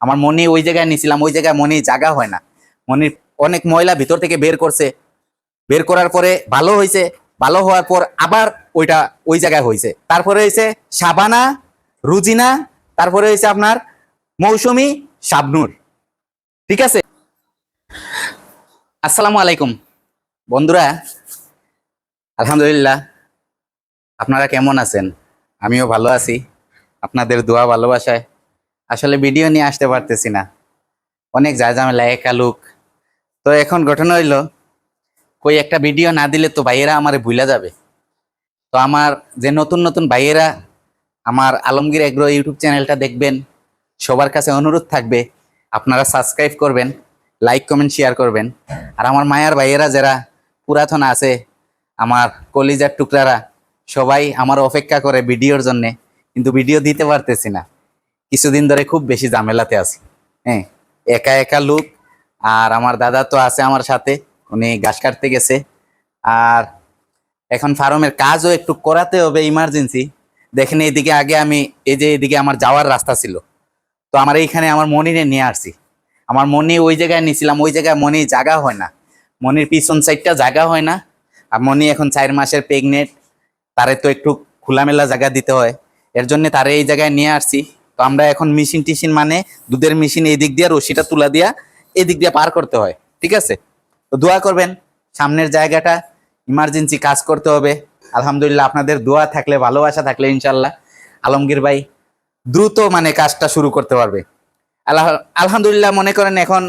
আমার মনে ওই জায়গায় নিয়েছিলাম ওই জায়গায় মনে জায়গা হয় না। মনে অনেক ময়লা ভিতর থেকে বের করছে। বের করার পরে ভালো হয়েছে ভালো হওয়ার পর আবার ওইটা ওই জায়গায় হয়েছে তারপরে হয়েছে সাবানা, রুজিনা, তারপরে হয়েছে আপনার মৌসুমি শাবনুর। ঠিক আছে? আসসালামু আলাইকুম। বন্ধুরা, আলহামদুলিল্লাহ, আপনারা কেমন আছেন? আমিও ভালো আছি। আপনাদের দোয়া ভালোবাসায়। আসলে ভিডিও নিয়ে আসতে পারতেছি না। অনেক যা ঝামেলা, একা লোক। তো এখন ঘটনা হইল, কই একটা ভিডিও না দিলে তো ভাইয়েরা আমার ভুলা যাবে। তো আমার যে নতুন নতুন ভাইয়েরা, আমার আলমগীর এগ্রো ইউটিউব চ্যানেলটা দেখবেন, সবার কাছে অনুরোধ থাকবে, আপনারা সাবস্ক্রাইব করবেন লাইক কমেন্ট শেয়ার করবেন। আর আমার মায়ার ভাইয়েরা যারা পুরাতন আছে, আমার কলিজার টুকরারা, সবাই আমার অপেক্ষা করে ভিডিওর জন্যে, কিন্তু ভিডিও দিতে পারতেছি না। কিছুদিন ধরে খুব বেশি ঝামেলাতে আছি। হ্যাঁ একা একা লুক। আর আমার দাদা তো আছে আমার সাথে, উনি ঘাস কাটতে গেছে। আর এখন ফার্মের কাজও একটু করাতে হবে ইমার্জেন্সি দেখেন এইদিকে আগে আমি, এই যে এদিকে আমার যাওয়ার রাস্তা ছিল। তো আমার এইখানে আমার মনিরে নিয়ে আসছি। আমার মনি ওই জায়গায় নিয়েছিলাম, ওই জায়গায় মনি জায়গা হয় না। মনির পিছন সাইডটা জায়গা হয় না। আর মনি এখন চার মাসের প্রেগনেন্ট তারে তো একটু খোলামেলা জায়গা দিতে হয়। এর জন্য তারে এই জায়গায় নিয়ে আসছি। তো আমরা এখন মেশিন টিশিন মানে দুধের মেশিন এই দিক দিয়ে রশিটা তুলা দিয়া এই দিক দিয়ে পার করতে হয়, ঠিক আছে? তো দোয়া করবেন, সামনের জায়গাটা ইমার্জেন্সি কাজ করতে হবে। আলহামদুলিল্লাহ আপনাদের দোয়া থাকলে, ভালোবাসা থাকলে ইনশাল্লাহ আলমগীর ভাই দ্রুত মানে কাজটা শুরু করতে পারবে। আল্লাহ আলহামদুলিল্লাহ মনে করেন এখন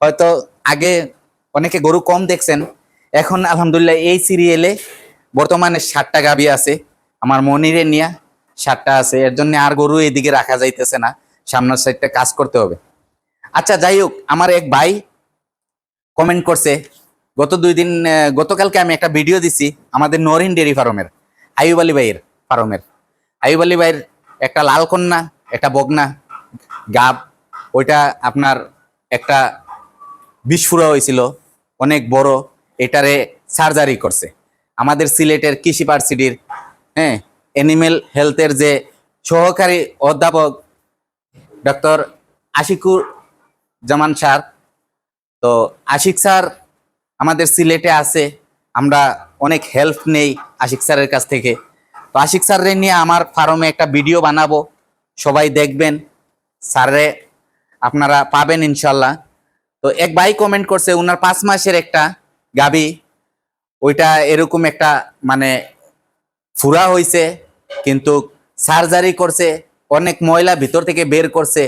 হয়তো আগে অনেকে গরু কম দেখছেন। এখন আলহামদুলিল্লাহ এই সিরিয়ালে বর্তমানে ষাটটা গাবি আছে। আমার মনিরে নিয়া ষাটটা আছে, এর জন্য আর গরু এদিকে রাখা যাইতেছে না, সামনের সাইডটা কাজ করতে হবে। আচ্ছা যাই হোক, আমার এক ভাই কমেন্ট করছে, গত দুই দিন গতকালকে আমি একটা ভিডিও দিছি আমাদের নরিন ডেরি ফার্মের আইব আলী ভাইয়ের ফার্মের। আইব আলী ভাইয়ের একটা লাল কন্যা, একটা বগনা, গাব, ওইটা আপনার একটা বিস্ফোরা হয়েছিল, অনেক বড়, এটারে সার্জারি করছে। আমাদের সিলেটের কৃষি ভার্সিটির হ্যাঁ অ্যানিমেল হেলথের যে সহকারী অধ্যাপক ডক্টর আশিকুর জামান স্যার, তো আশিক স্যার আমাদের সিলেটে আছে, আমরা অনেক হেল্প নেই আশিক স্যারের কাছ থেকে। তো আশিক স্যাররে নিয়ে আমার ফার্মে একটা ভিডিও বানাবো, সবাই দেখবেন স্যারে আপনারা পাবেন ইনশাল্লাহ। তো এক ভাই কমেন্ট করছে ওনার পাঁচ মাসের একটা গাবি, ওইটা এরকম একটা মানে ফুরা হইছে কিন্তু সার্জারি করছে, অনেক ময়লা ভিতর থেকে বের করছে।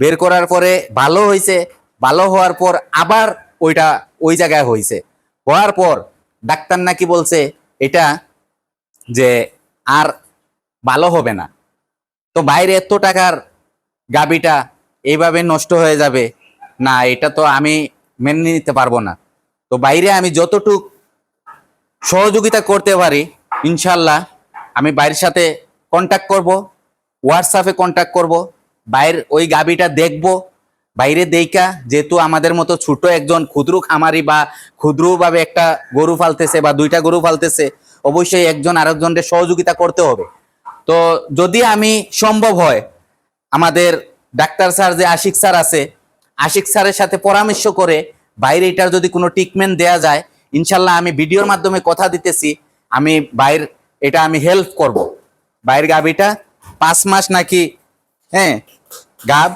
বের করার পরে ভালো হয়েছে, ভালো হওয়ার পর আবার ওইটা ওই জায়গায় হয়েছে। হওয়ার পর ডাক্তার নাকি বলছে এটা যে আর ভালো হবে না। তো বাইরে এত টাকার গাবিটা এইভাবে নষ্ট হয়ে যাবে, না, এটা তো আমি মেনে নিতে পারব না। তো বাইরে আমি যতটুক সহযোগিতা করতে পারি, ইনশাল্লাহ আমি বাইরের সাথে কন্ট্যাক্ট করব হোয়াটসঅ্যাপে কন্ট্যাক্ট করব, বাইরের ওই গাবিটা দেখব, বাইরে দেইকা যেহেতু আমাদের মতো ছোট একজন ক্ষুদ্র খামারি বা ক্ষুদ্রভাবে একটা গরু ফালতেছে বা দুইটা গরু ফালতেছে, অবশ্যই একজন আরেকজনকে সহযোগিতা করতে হবে। তো যদি আমি সম্ভব হয়, আমাদের ডাক্তার স্যার যে আশিক স্যার আছে, আশিক স্যারের সাথে পরামর্শ করে বাইরে এটার যদি কোনো ট্রিটমেন্ট দেয়া যায়, ইনশাল্লাহ আমি ভিডিওর মাধ্যমে কথা দিতেছি, আমি বাইর এটা আমি হেল্প করব। বাইরের গাবিটা পাঁচ মাস নাকি হ্যাঁ গাব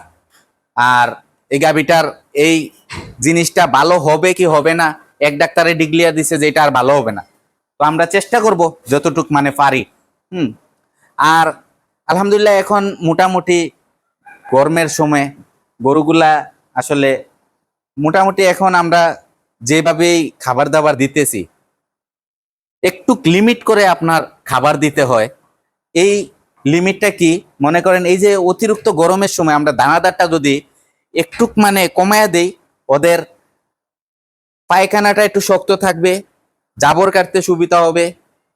আর এই গাবিটার এই জিনিসটা ভালো হবে কি হবে না, এক ডাক্তারে ডিক্লিয়ার দিছে যে এটা আর ভালো হবে না। তো আমরা চেষ্টা করব যতটুক মানে পারি, হুম। আর আলহামদুলিল্লাহ এখন মোটামুটি গরমের সময় গরুগুলা আসলে মোটামুটি এখন আমরা যেভাবেই খাবার দাবার দিতেছি একটু লিমিট করে আপনার খাবার দিতে হয়। এই লিমিটটা কি? মনে করেন এই যে অতিরিক্ত গরমের সময় আমরা দানাদারটা যদি একটু মানে কমায়া দেই, ওদের পায়খানাটা একটু শক্ত থাকবে, জাবর কাটতে সুবিধা হবে।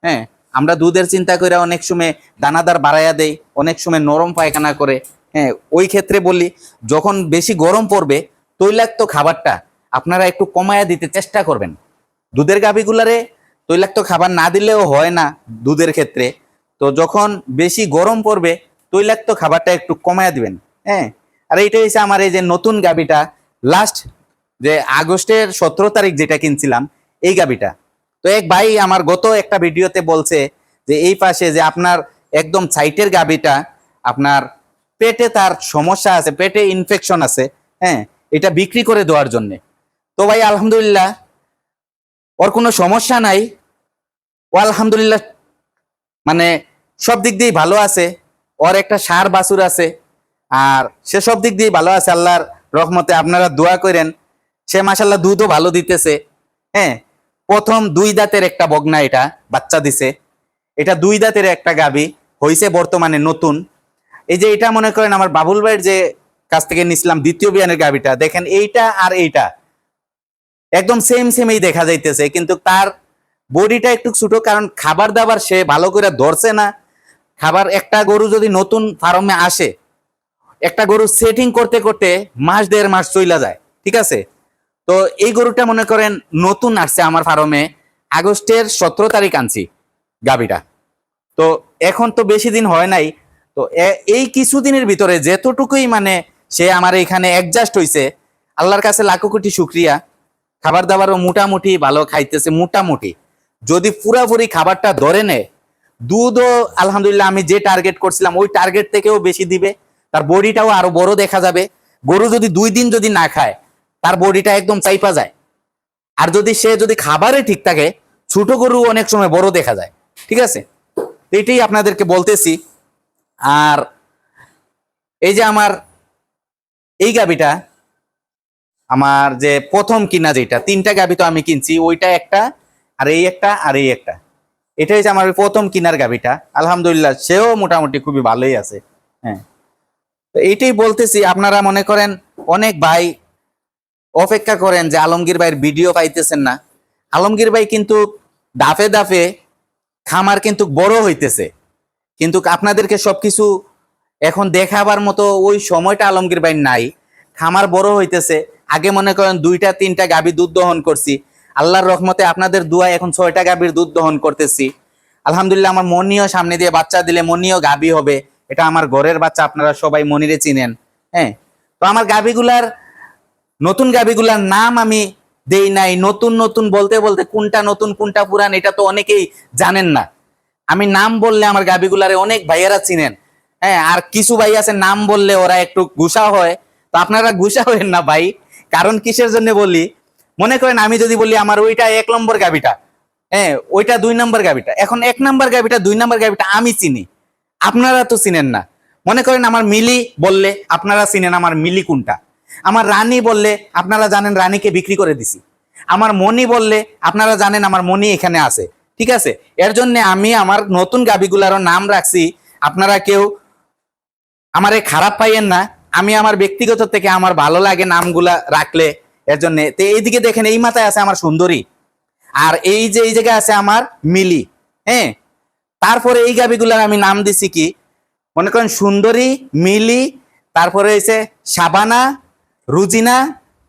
হ্যাঁ আমরা দুধের চিন্তা করে অনেক সময় দানাদার বাড়াইয়া দেই, অনেক সময় নরম পায়খানা করে। হ্যাঁ ওই ক্ষেত্রে বলি, যখন বেশি গরম পড়বে, তৈলাক্ত খাবারটা আপনারা একটু কমায়া দিতে চেষ্টা করবেন। দুধের গাভিগুলারে তৈলাক্ত খাবার না দিলেও হয় না দুধের ক্ষেত্রে। তো যখন বেশি গরম পড়বে, তৈলাক্ত খাবারটা একটু কমায় দিবেন। হ্যাঁ? আর এটা হচ্ছে আমার এই যে নতুন গাবিটা লাস্ট যে আগস্টের সতেরো তারিখ যেটা কিনছিলাম, এই গাবিটা তো এক ভাই আমার গত একটা ভিডিওতে বলছে যে এই পাশে যে আপনার একদম সাইটের গাবিটা আপনার পেটে তার সমস্যা আছে, পেটে ইনফেকশন আছে হ্যাঁ? এটা বিক্রি করে দেওয়ার জন্যে। তো ভাই আলহামদুলিল্লাহ ওর কোনো সমস্যা নাই। ও আলহামদুলিল্লাহ মানে সব দিক দিয়েই ভালো আছে। ওর একটা সার বাছুর আছে। আর সে সব দিক দিয়েই ভালো আছে, আল্লাহর রহমতে। আপনারা দোয়া করেন, সে মাসাল্লাহ দুধও ভালো দিতেছে। হ্যাঁ প্রথম দুই দাঁতের একটা বগনা এটা, বাচ্চা দিছে। এটা দুই দাঁতের একটা গাবি হয়েছে বর্তমানে নতুন। এই যে এটা মনে করেন আমার বাবুল ভাইয়ের যে কাছ থেকে নিছিলাম দ্বিতীয় বিয়ানের গাবিটা, দেখেন এইটা আর এইটা। একদম সেম সেমই দেখা যাইতেছে, কিন্তু তার বডিটা একটু ছোট, কারণ খাবার দাবার সে ভালো করে ধরছে না। খাবার, একটা গরু যদি নতুন ফার্মে আসে, একটা গরু সেটিং করতে করতে মাস, দেড় মাস চইলা যায়, ঠিক আছে? তো এই গরুটা মনে করেন নতুন আসছে আমার ফার্মে আগস্টের সতেরো তারিখ আনছি গাবিটা তো এখন তো বেশি দিন হয় নাই, তো এই কিছুদিনের ভিতরে যেতটুকুই মানে সে আমার এখানে অ্যাডজাস্ট হইছে, আল্লাহর কাছে লাখো কোটি শুক্রিয়া। খাবার দাবারও মোটামুটি ভালো খাইতেছে, মোটামুটি। যদি পুরাপুরি খাবারটা ধরে নেয়, দুধও আলহামদুলিল্লাহ আমি যে টার্গেট করছিলাম, ওই টার্গেট থেকেও বেশি দিবে। তার বডিটাও আরও বড় দেখা যাবে। গরু যদি দুই দিন যদি না খায়, তার বডিটা একদম চাইপা যায়। আর যদি সে যদি খাবারে ঠিক থাকে, ছোট গরু অনেক সময় বড় দেখা যায়। ঠিক আছে? এটাই আপনাদেরকে বলতেছি। আর এই যে আমার এই গাবিটা আমার যে প্রথম কিনা যেটা, তিনটা গাবি তো আমি কিনছি, ওইটা একটা, আর এই একটা, আর এই একটা। এটা হচ্ছে আমার প্রথম কিনার গাবিটা। আলহামদুলিল্লাহ, সেও মোটামুটি খুবই ভালোই আছে। হ্যাঁ। তো এইটাই বলতেছি, আপনারা মনে করেন, অনেক ভাই অপেক্ষা করেন যে আলমগীর ভাইয়ের ভিডিও পাইতেছেন না। আলমগীর ভাই কিন্তু দাফে দাফে খামার কিন্তু বড় হইতেছে। কিন্তু আপনাদেরকে সবকিছু এখন দেখাবার মতো ওই সময়টা আলমগীর ভাই নাই। খামার বড় হইতেছে। আগে মনে করেন দুইটা, তিনটা গাভী দুধ দহন করছি। আল্লাহর রহমতে আপনাদের দুয়ায় এখন ছয়টা গাভীর দুধ দহন করতেছি। আলহামদুলিল্লাহ আমার মনিও সামনে দিয়ে বাচ্চা দিলে মনিও গাভী হবে। এটা আমার ঘরের বাচ্চা, আপনারা সবাই মনিরে চিনেন। হ্যাঁ? তো আমার গাভীগুলার, নতুন গাভীগুলার নাম আমি দেই নাই। নতুন নতুন বলতে বলতে কোনটা নতুন, কোনটা পুরান, এটা তো অনেকেই জানেন না। আমি নাম বললে আমার গাভীগুলারে অনেক ভাইয়েরা চিনেন। হ্যাঁ? আর কিছু ভাই আছে নাম বললে ওরা একটু গুসা হয়। তো আপনারা গুসা হবেন না ভাই। কারণ কিসের জন্য বলি? মনে করেন আমি যদি বলি আমার ওইটা এক নম্বর গাভীটা হ্যাঁ ওইটা দুই নম্বর গাভীটা এখন এক নম্বর গাভীটা দুই নম্বর গাভীটা আমি চিনি। আপনারা তো চিনেন না। মনে করেন আমার মিলি বললে আপনারা চিনেন আমার মিলি কোনটা? আমার রানী বললে আপনারা জানেন রানীকে বিক্রি করে দিছি। আমার মনি বললে আপনারা জানেন আমার মনি এখানে আছে। ঠিক আছে? এর জন্য আমি আমার নতুন গাবিগুলারও নাম রাখছি। আপনারা কেউ আমারে খারাপ পাইয়েন না। আমি আমার ব্যক্তিগত থেকে আমার ভালো লাগে নামগুলা রাখলে এর জন্য। তো এইদিকে দেখেন, এই মাথায় আছে আমার সুন্দরী, আর এই যে, এই জায়গায় আছে আমার মিলি হ্যাঁ? তারপরে এই গাবিগুলার আমি নাম দিছি কি? মনে করেন সুন্দরী, মিলি, তারপরে হয়েছে সাবানা, রুজিনা,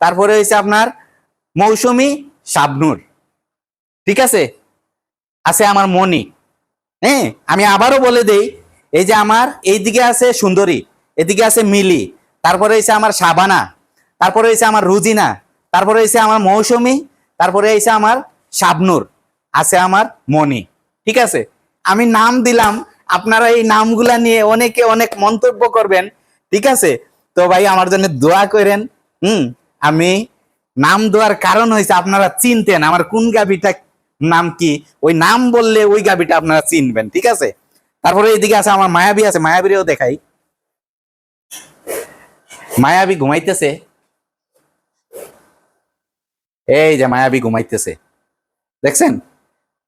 তারপরে হয়েছে আপনার মৌসুমি, শাবনুর। ঠিক আছে? আছে আমার মনি হ্যাঁ? আমি আবারও বলে দেই, এই যে আমার এইদিকে আছে সুন্দরী এদিকে আছে মিলি, তারপরে হয়েছে আমার সাবানা তারপরে হয়েছে আমার রুজিনা, তারপরে হয়েছে আমার মৌসুমি, তারপরে হয়েছে আমার শাবনুর, আছে আমার মনি ঠিক আছে? আমি নাম দিলাম, আপনারা এই নামগুলা নিয়ে অনেকে অনেক মন্তব্য করবেন। ঠিক আছে? তো ভাই, আমার জন্য দোয়া করেন। হুম, আমি নাম দেওয়ার কারণ হয়েছে আপনারা চিনতেন, আমার কোন গাভিটা নাম কি? ওই নাম বললে ওই গাভিটা আপনারা চিনবেন, ঠিক আছে? তারপরে এদিকে আছে আমার মায়াবী আছে, মায়াবীরেও দেখাই। মায়াবী ঘুমাইতেছে। এই যে মায়াবী ঘুমাইতেছে। দেখছেন?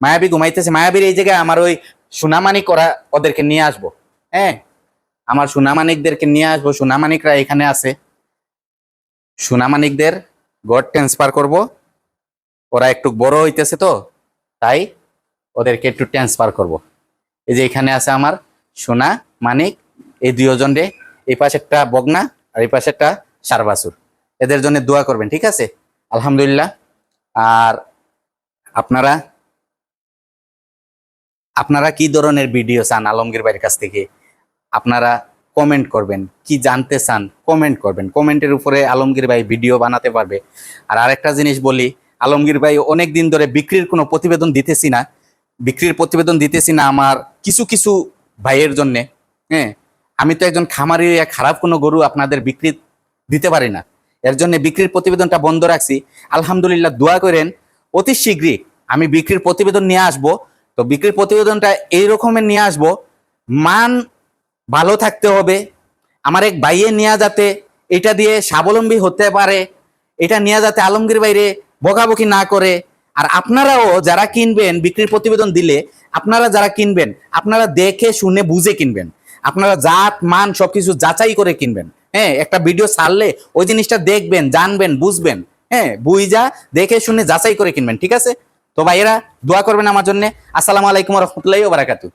মায়াবী ঘুমাইতেছে। মায়াবীর এই জায়গায় আমার ওই সুনামানি করা ওদেরকে নিয়ে আসব। হ্যাঁ? আমার সুনামানিকদেরকে নিয়ে আসব। সুনামানিকরা এখানে আছে। সুনামানিকদের গড় ট্রান্সফার করব। ওরা একটু বড় হইতেছে তো, তাই ওদেরকে একটু ট্রান্সফার করব। এই যে এখানে আছে আমার সোনা মানিক এই দুজন রে এই পাশে একটা বগনা আর এই পাশে একটা সারবাসুর এদের জন্য দোয়া করবেন, ঠিক আছে? আলহামদুলিল্লাহ। আর আপনারা আপনারা কি ধরনের ভিডিও চান আলমগীর ভাইয়ের কাছ থেকে? আপনারা কমেন্ট করবেন। কি জানতে চান কমেন্ট করবেন। কমেন্টের উপরে আলমগীর ভাই ভিডিও বানাতে পারবে। আর আরেকটা জিনিস বলি, আলমগীর ভাই অনেক দিন ধরে বিক্রির কোনো প্রতিবেদন দিতেছি না। বিক্রির প্রতিবেদন দিতেছি না আমার কিছু কিছু ভাইয়ের জন্যে হ্যাঁ? আমি তো একজন খামারি খারাপ কোনো গরু আপনাদের বিক্রি দিতে পারি না। এর জন্য বিক্রির প্রতিবেদনটা বন্ধ রাখছি। আলহামদুলিল্লাহ, দোয়া করেন, অতি শীঘ্রই আমি বিক্রির প্রতিবেদন নিয়ে আসব। তো বিক্রির প্রতিবেদনটা এই রকমের নিয়ে আসব। মান ভালো থাকতে হবে। আমার এক ভাইয়ে নেওয়া যাতে এটা দিয়ে স্বাবলম্বী হতে পারে, এটা নিয়ে যাতে আলমগীর বাইরে বকাবকি না করে। আর আপনারাও যারা কিনবেন, বিক্রির প্রতিবেদন দিলে আপনারা যারা কিনবেন, আপনারা দেখে, শুনে, বুঝে কিনবেন। আপনারা জাত, মান সবকিছু যাচাই করে কিনবেন। হ্যাঁ একটা ভিডিও ছাড়লে ওই জিনিসটা দেখবেন, জানবেন, বুঝবেন। হ্যাঁ বুই যা দেখে শুনে যাচাই করে কিনবেন, ঠিক আছে? তো ভাইয়েরা, দোয়া করবেন আমার জন্য। আসসালামু আলাইকুম রহমতুল্লাহ বারাকাতু